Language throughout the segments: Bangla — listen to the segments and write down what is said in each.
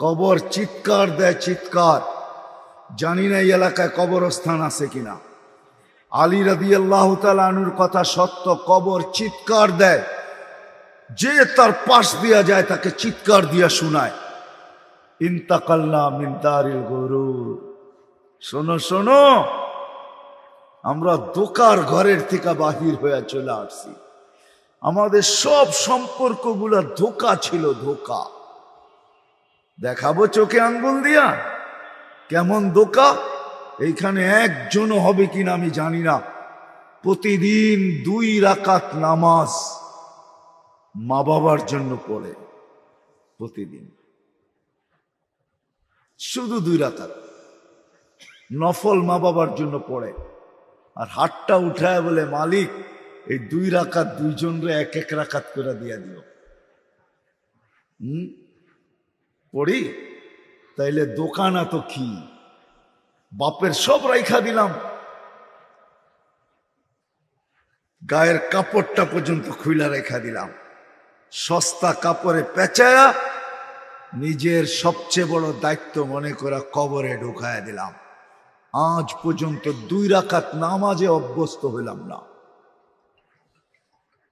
কবর চিৎকার দেয় চিৎকার। জানি না এই এলাকায় কবরস্থান আছে কিনা। আলী রাদি আল্লাহ তালুর কথা সত্য, কবর চিৎকার দেয়। যে তার পাশ দিয়া যায়, তাকে চিৎকার দিয়া শোনায়। ইন্তাকাল্লা মিন্তারিল গরু শোনো শোনো। আমরা দোকার ঘরের থেকে বাহির হয়ে চলে আসছি। আমাদের সব সম্পর্কগুলো ধোকা ছিল, ধোকা। দেখাবো চোখে আঙ্গুল দিয়া। কেমন দোকা? এইখানে একজনও হবে কিনা আমি জানি না। প্রতিদিন দুই রাকাত নামাজ মা বাবার জন্য পড়ে প্রতিদিন। শুধু দুই রাকাত। নফল মা বাবার জন্য পড়ে। আর হাতটা উঠায় বলে, মালিক, এই দুই রাকাত দুইজনরে এক এক রাকাত করে দিয়া দিও। হুম? পড়ি, তাইলে দোকান এত কি? বাপের সব রাইখা দিলাম। গায়ের কাপড়টা পর্যন্ত খুইলা রেখা দিলাম। সস্তা কাপড়ে পেঁচায়া নিজের সবচেয়ে বড় দায়িত্ব মনে করা কবরে ঢুকায়া দিলাম। আজ পর্যন্ত দুই রাকাত নামাজে অভ্যস্ত হইলাম না।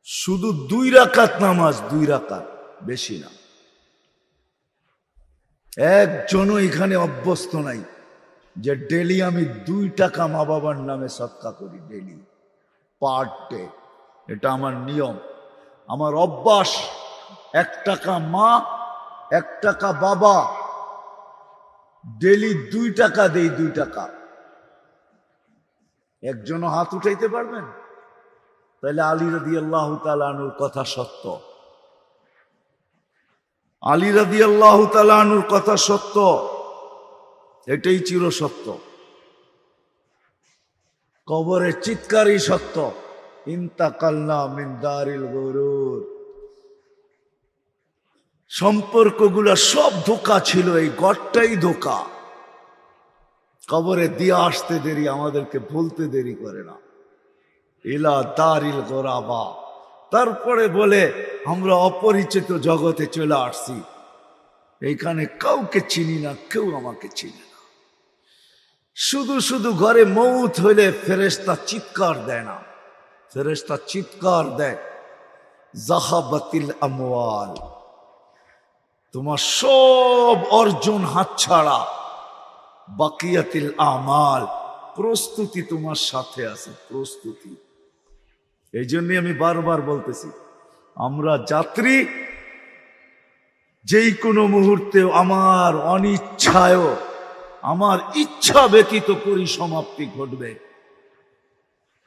শুধু দুই রাকাত নামাজ, দুই রাকাত, বেশি না। একজনও এখানে অভ্যস্ত নাই যে ডেলি আমি দুই টাকা মা বাবার নামে সৎকা করি, ডেলি, পার ডে। এটা আমার নিয়ম। আমার অভ্যাস, এক টাকা মা, এক টাকা বাবা। ডেলি দুই টাকা দেই দুই টাকা। একজনও হাত উঠাইতে পারবেন? তাহলে আলী রাদি আল্লাহ তালানুর কথা সত্য। আলী রাদি আল্লাহ তালানুর কথা সত্য, এটাই চির সত্য। কবরের চিৎকারই সত্য। ইন্তাকাল্লা মিন্দারিল গরুর। সম্পর্কগুলো সব ধোকা ছিল, এই গড়টাই ধোকা। কবরে দিয়ে আসতে দেরি, আমাদেরকে বলতে দেরি করে না। ইলা দারিল গোরাবা। তারপরে বলে, আমরা অপরিচিত জগতে চলে আসছি। এইখানে কাউকে চিনি না, কেউ আমাকে চিনে না। শুধু শুধু ঘরে মৌত হইলে ফেরেস্তা চিৎকার দেয় না। ফেরেস্তা চিৎকার দেয়, জাহাবাতিল আমওয়াল, তোমার সব অর্জন হাতছাড়া। বাকিয়াতিল আমাল, প্রস্তুতি তোমার সাথে আছে, প্রস্তুতি। এই জন্যই আমি বারবার বলতেছি, আমরা যাত্রী, যেই কোনো মুহূর্তে আমার অনিচ্ছায় আমার ইচ্ছা ব্যতীত পরিসমাপ্তি ঘটবে,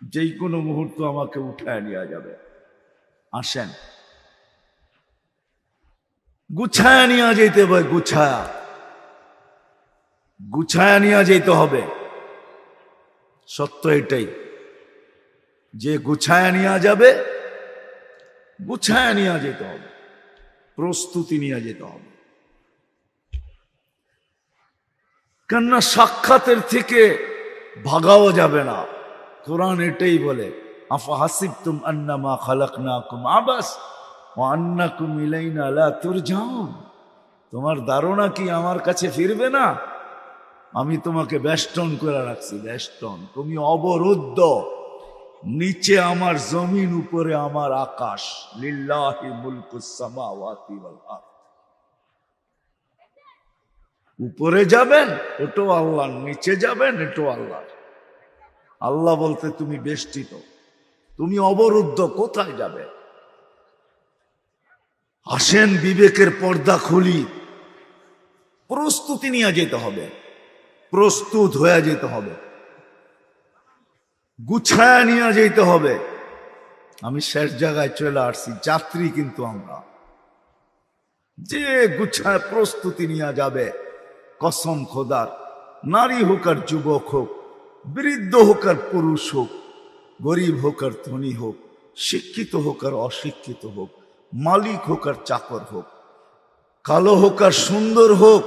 যেই কোনো মুহূর্ত আমাকে উঠায় নেওয়া যাবে। আসেন। গুছায়া নিয়ে যেতে হবে, গুছায়া। গুছায়া নিয়ে যেতে হবে। সত্য এটাই। যে গুছায় নিয়ে যাবে, গুছায় নিয়ে যেতে হবে, প্রস্তুতি নিয়ে যেতে হবে। কেননা সাক্ষাতের থেকে ভাগাও যাবে না। কোরআন এটাই বলে আফা হাসিব তুম আন্নামা খালাক না কুম আবাস তুরজাউন। তোমার ধারণা কি আমার কাছে ফিরবে না? আমি তোমাকে বেষ্টন করে রাখছি, বেষ্টন। তুমি অবরুদ্ধ। নিচে আমার জমিন, উপরে আমার আকাশ। লিল্লাহি মুলকুস সামাওয়াতি ওয়াল উপরে যাবেন, এটাও আল্লাহ নিচে যাবেন, এটাও আল্লাহ আল্লাহ বলতে তুমি বেষ্টিত। তুমি অবরুদ্ধ, কোথায় যাবে? আসেন বিবেকের পর্দা খুলি। প্রস্তুতি নিয়ে যেতে হবে। প্রস্তুত হয়ে যেতে হবে। গুছায়া নিয়ে যেতে হবে। আমি শেষ জায়গায় চলে আসছি, যাত্রী কিন্তু আমরা। যে গুছায় প্রস্তুতি নিয়ে যাবে, কসম খোদার, নারী হোক আর যুবক হোক, বৃদ্ধ হোক আর পুরুষ হোক, গরিব হোক আর ধনী হোক, শিক্ষিত হোক আর অশিক্ষিত হোক, মালিক হোক আর চাকর হোক, কালো হোক আর সুন্দর হোক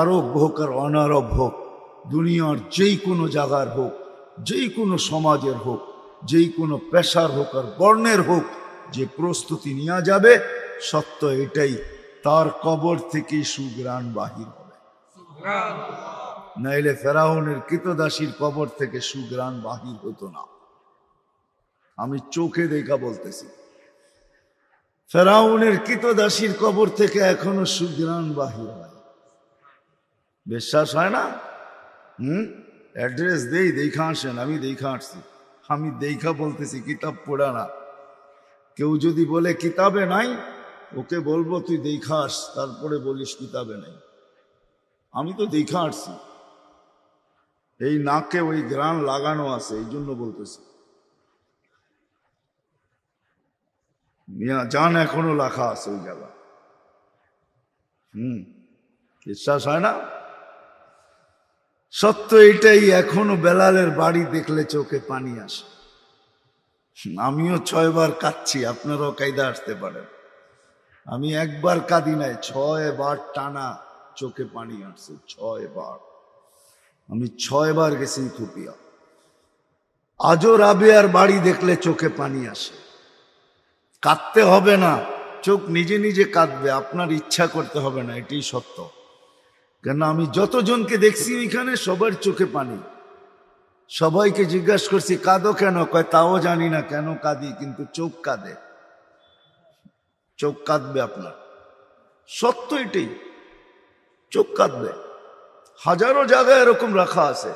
আরব হোক আর অনারব হোক, দুনিয়ার যেই কোনো জায়গার হোক যেই কোনো সমাজের হোক, যেই কোনো পেশার হোক আর বর্ণের হোক, যে প্রস্তুতি নেওয়া যাবে, সত্য এটাই, তার কবর থেকে সুগ্রাণ বাহির হবে। নাইলে ফেরাউনের কৃতদাসীর কবর থেকে সুগ্রাণ বাহির হতো না। আমি চোখে দেখা বলতেছি, ফেরাউনের কৃতদাসীর কবর থেকে এখনও সুগ্রাণ বাহির হয়। বিশ্বাস হয় না? হুম? অ্যাড্রেস দেই দেখা আসেন আমি দেখা আসছি। আমি দেখা বলতেছি, কিতাব পড়া না। কেউ যদি বলে, কিতাবে নাই, ওকে বলব, তুই দেখা আস, তারপরে বলিস কিতাবে নাই। আমি তো দেখা আসছি। এই নাকে ওই গ্রান লাগানো আছে, এই জন্য বলতেছি। জান এখনও লেখা আছে ওই জায়গা হুম, বিশ্বাস হয় না? সত্য এটাই, এখনও বেলালের বাড়ি দেখলে চোখে পানি আসে। আমিও ছয়বার কাঁদছি, আপনারাও কায়দা আসতে পারেন। আমি একবার কাঁদি নাই ছয় বার টানা চোখে পানি আসছে ছয় বার আমি ছয় বার গেছি ইথোপিয়া আজও রাবেয়ার বাড়ি দেখলে চোখে পানি আসে। কাঁদতে হবে না, চোখ নিজে নিজে কাঁদবে, আপনার ইচ্ছা করতে হবে না, এটাই সত্য। কেন আমি যতজনকে দেখছি ওইখানে সবার চোখে পানি। সবাইকে জিজ্ঞাসা করছি, কাঁদো কেন? কয়, তাও জানি না কেন কাঁদি, কিন্তু চোখ কাঁদে। চোখ কাঁদবে আপনার। সত্য এটাই। চোখ কাঁদবে। হাজারো জায়গায় এরকম রাখা আছে।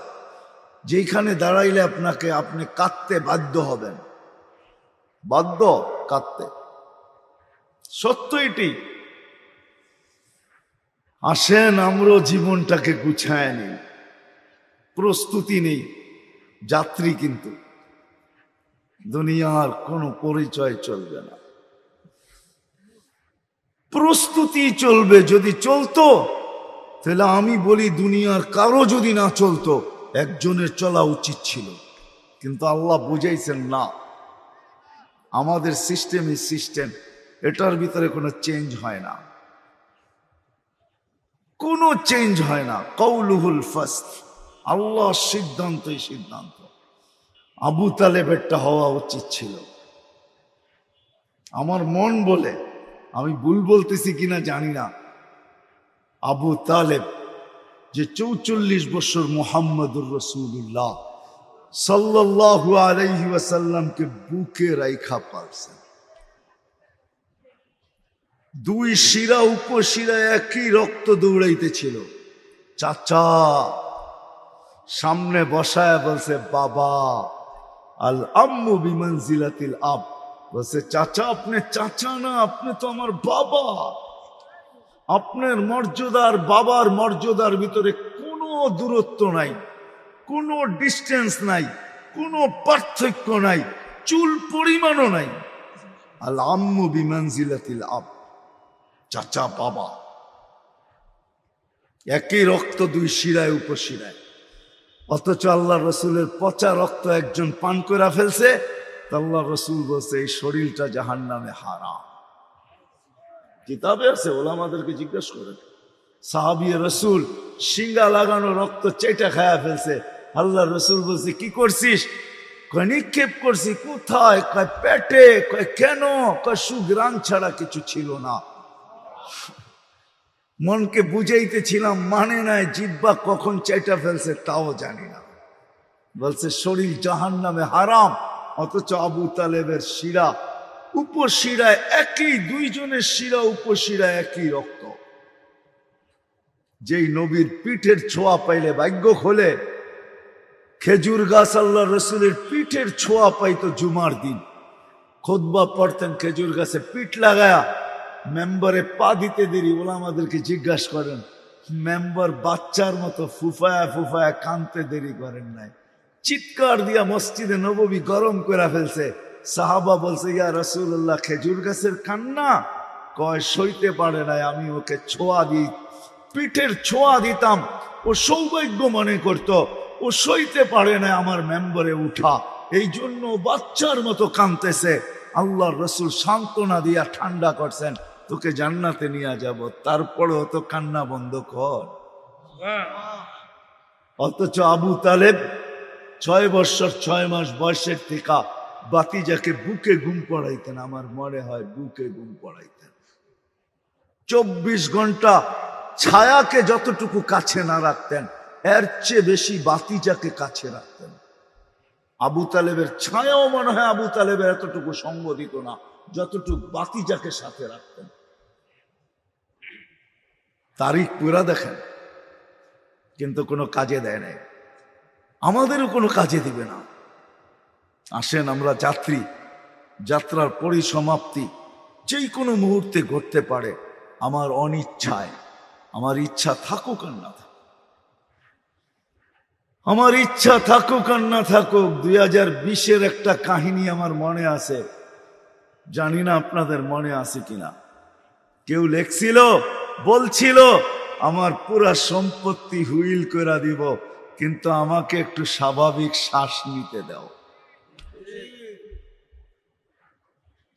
যেখানে দাঁড়াইলে আপনাকে, আপনি কাঁদতে বাধ্য হবেন। বাধ্য কাঁদতে। সত্য এটি আসেন, আমরাও জীবনটাকে গুছায় নেই। প্রস্তুতি নেই, যাত্রী কিন্তু। দুনিয়ার কোনো পরিচয় চলবে না। প্রস্তুতি চলবে, যদি চলতো, তাহলে আমি বলি দুনিয়ার কারও যদি না চলতো, একজনের চলা উচিত ছিল। কিন্তু আল্লাহ বুঝাইছেন না। আমাদের সিস্টেমই সিস্টেম এটার ভিতরে কোনো চেঞ্জ হয় না। কোনো চেঞ্জ হয় না। কৌলুহুল ফাস্ট আল্লাহ সিদ্ধান্তই সিদ্ধান্ত। আবু তালেবেরটা হওয়া উচিত ছিল। আমার মন বলে, আমি ভুল বলতেছি কিনা জানি না। আবু তালেব যে চৌচল্লিশ বছর মোহাম্মদুর রসুল্লাহ সাল্লাহু আলাইহি ওয়াসাল্লামকে বুকে রাইখা পারছেন। দুই শিরা, উপশিরা একই রক্ত দৌড়াইতেছিল। চাচা, সামনে বসায় বলছে, বাবা, আল আম্মু বিমনজিলাতিল আব। বলছে, চাচা, আপনি চাচা না, আপনি তো আমার বাবা। আপনার মর্যাদার বাবার মর্যাদার ভিতরে কোনো দূরত্ব নাই, কোনো ডিস্টেন্স নাই, কোনো পার্থক্য নাই, চুল পরিমাণও নাই। আল আম্মু বিমনজিলাতিল আব। চাচা, বাবা। একই রক্ত দুই শিরায় উপশিরায়। অথচ আল্লাহ রসুলের পচা রক্ত একজন পান করে ফেলছে আল্লাহ রসুল বলছে, এই শরীরটা জাহান নামে হারাম। কিতাবে আছে ওলা আমাদেরকে জিজ্ঞেস করেন। সাহাবি রসুল সিঙ্গা লাগানো রক্ত চেটা খায়া ফেলছে। আল্লাহ রসুল বলছে, কি করছিস? নিক্ষেপ করছি, কোথায়? কয়, পেটে? কয়, কেন? কয় সুগ্রাম ছাড়া কিছু ছিল না। মনকে বুঝাইতেছিলাম মানে নাই, জিব্বা কখন চাইটা ফেলছে তাও জানি না। বলছে, শরীর জাহান নামে হারাম, অথচ আবু তালেবের শিরা উপশিরায় একই, দুইজনের শিরা উপশিরায় একই রক্ত। যেই নবীর পিঠের ছোঁয়া পাইলে ভাগ্য খোলে, খেজুর গাছ আল্লাহ রসুলের পিঠের ছোঁয়া পাইতো জুমার দিন। খোদবা পড়তেন খেজুর গাছে পিঠ লাগায়া মেম্বারে পা দিতে দেরি, ওলা আমাদেরকে জিজ্ঞাসা করেন। মেম্বার বাচ্চার মতো ফুফায়া ফুফায়া কানতে দেরি করেন নাই। চিৎকার দিয়া মসজিদে নববী গরম করে ফেলছে। সাহাবা বলছে, ইয়া রসুল্লাহ খেজুর গাছের কান্না? কয়, সইতে পারে নাই, আমি ওকে ছোঁয়া দিই পিঠের ছোঁয়া দিতাম। ও সৌভাগ্য মনে করত, ও সইতে পারে না আমার মেম্বারে উঠা। এই জন্য বাচ্চার মতো কানতেছে। আল্লাহর রসুল সান্ত্বনা দিয়া ঠান্ডা করছেন। তোকে জান্নাতে নিয়ে যাব, তারপরেও তো কান্না বন্ধ কর। অথচ আবু তালেব ছয় বছর, ছয় মাস বয়সের থেকে বাতিজাকে বুকে ঘুম পড়াইতেন, আমার মনে হয় বুকে ঘুম পড়াইতেন। চব্বিশ ঘণ্টা ছায়াকে যতটুকু কাছে না রাখতেন, এর চেয়ে বেশি বাতিজাকে কাছে রাখতেন। আবু তালেবের ছায়াও মনে হয় আবু তালেবের এতটুকু সঙ্গ দিত না। যতটুকু বাতিজাকে সাথে রাখতেন। তারিখ পুরা দেখেন, কিন্তু কোনো কাজে দেয় নাই। আমাদেরও কোনো কাজে দিবে না। আসেন আমরা যাত্রী, যাত্রার পরিসমাপ্তি যেই কোনো মুহূর্তে ঘটতে পারে, আমার অনিচ্ছায়, আমার ইচ্ছা থাকুক আর না থাকুক। আমার ইচ্ছা থাকুক আর না থাকুক, দুই হাজার বিশের একটা কাহিনী আমার মনে আছে। জানি না আপনাদের মনে আছে কিনা। কেউ লেখছিল, বলছিল, আমার পুরা সম্পত্তি হুইল করে দিব, কিন্তু আমাকে একটু স্বাভাবিক শ্বাস নিতে দাও।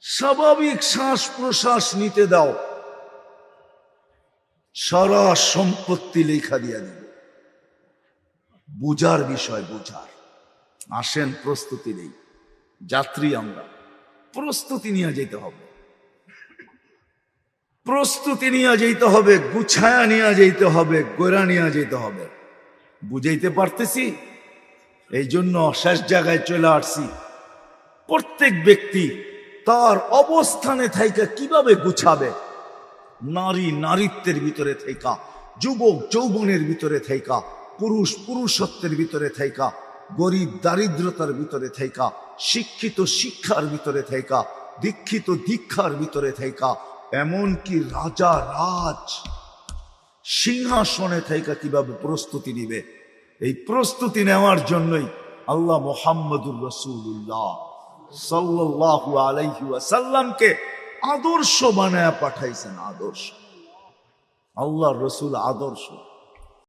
স্বাভাবিক শ্বাস প্রশ্বাস নিতে দাও। সারা সম্পত্তি লেখা দিয়ে দিব। বুঝার বিষয় বুঝার। আসেন, প্রস্তুতি নেই। যাত্রী আমরা। প্রস্তুতি নিয়ে যেতে হবে। প্রস্তুতি নিয়ে যেতে হবে, গুছায়া নিয়ে যেতে হবে গোড়া নিয়ে যেতে হবে। বুঝাইতে পারতেছি? এই জন্য শেষ জায়গায় চলে আসছি। প্রত্যেক ব্যক্তি তার অবস্থানে থাইকা কীভাবে গুছাবে? নারী নারীত্বের ভিতরে থাইকা, যুবক যৌবনের ভিতরে থাইকা, পুরুষ পুরুষত্বের ভিতরে থাইকা গরিব দারিদ্রতার ভিতরে থাইকা, শিক্ষিত শিক্ষার ভিতরে থাইকা, দীক্ষিত দীক্ষার ভিতরে থাইকা, এমনকি রাজা রাজ সিংহাসনে থাইকা কীভাবে প্রস্তুতি নিবে? এই প্রস্তুতি নেওয়ার জন্যই আল্লাহ মোহাম্মদুর রসুল্লাহ সাল্লাহু আলাইহি ওয়াসাল্লামকে আদর্শ বানায় পাঠাইছেন, আদর্শ। আল্লাহ রসুল আদর্শ।